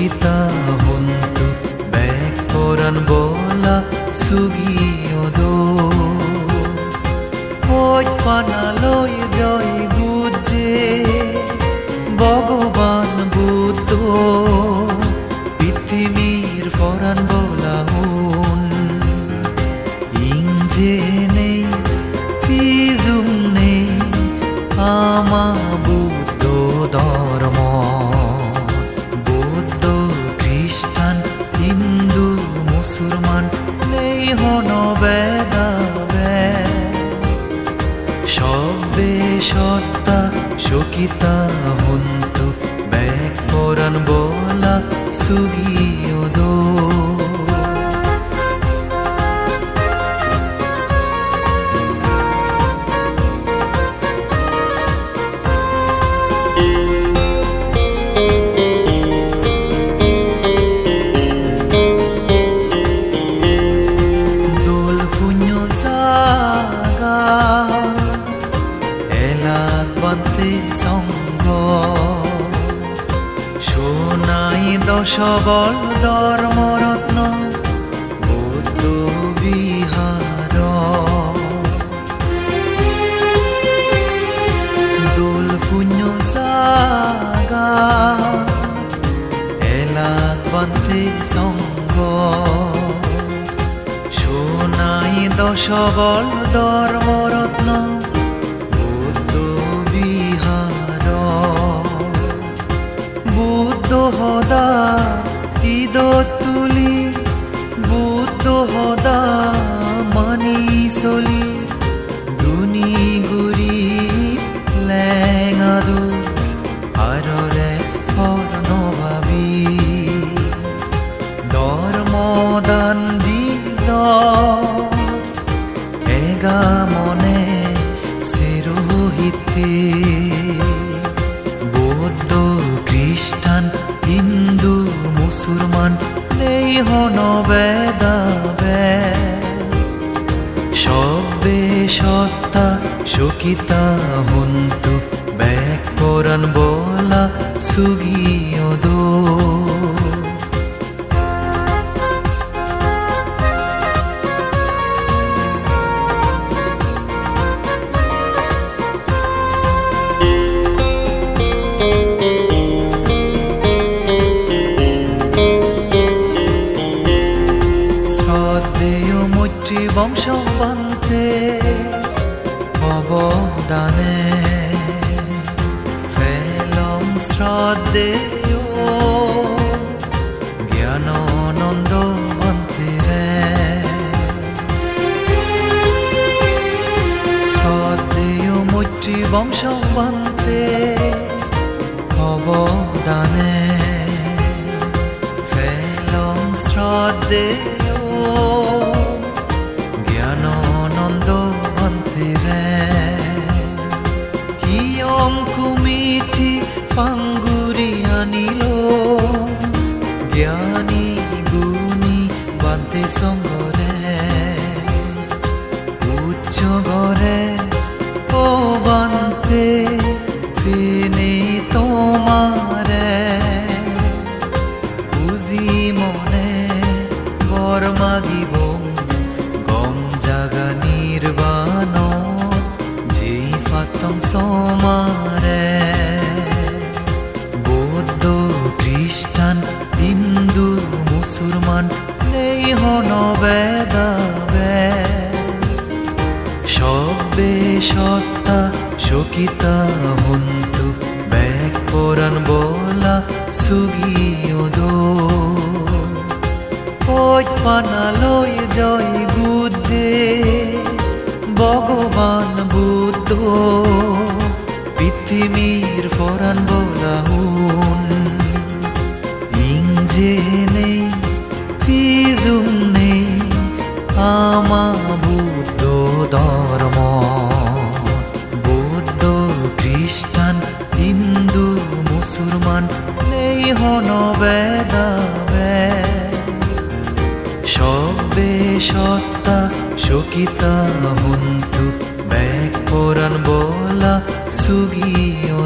শকিতা হন্তু bake পরাণ বলা সুগিয়দো ওই পানালয় জয় গুজে ভগবান বুদ্ধ, পৃথিবীর ফরান বলা হুন। ইংজে নেই, ফিজুম নেই, আমা বেদা সবে সত্তা শকিতা হন্তু ব্যাক পরাণ বলা সুগিয়দো সোনাই দশ বল ধর্মরত্ন বৌদ্ধ বিহার। দোল পুণ্য জাগা এলাক বান্তে সঙ্গ। সোনাই দশ বল ধর্মরত্ন হদা ঈদ তুলি বুদ্ধ হদা, মানি চলি দুনি গুৰি লেঙাদু আৰৰে ভাবি ধর্মদান দিজ এগা মনে মুসলমান এই হন বেদাবে সবে সত্তা সুকিতা হন্তু ব্যাক পরাণ বলা সুগিয়দো শ্রদ্ধেয় মৈত্রী বংশ পান্তে অবদানে। ফেলম শ্রদ্ধেয় জ্ঞানানন্দ বন্তিরে শ্রদ্ধেয় মৈত্রী বংশ পান্তে অবদানে। ফেলম শ্রদ্ধেয় জ্ঞানানন্দ মন্দিরে কিয়ম কুমিঠি পাঙ্গুরি আনিল। জ্ঞানী গুণী বান্তে সঙ্গরে। উচ্চ গরে খ্রিস্টান হিন্দু, মুসলমান, নেই হন বেদা সবে সত্তা শকিতা হন্তু ব্যাক পরাণ বলা সুগিয়দো ওই পানালয় জয় গুজে ভগবান বুদ্ধ। মুসলমান নেই হন বেদাবে সবে সত্তা সকিতা হন্তু ব্যাক পরাণ বলা সুগিয়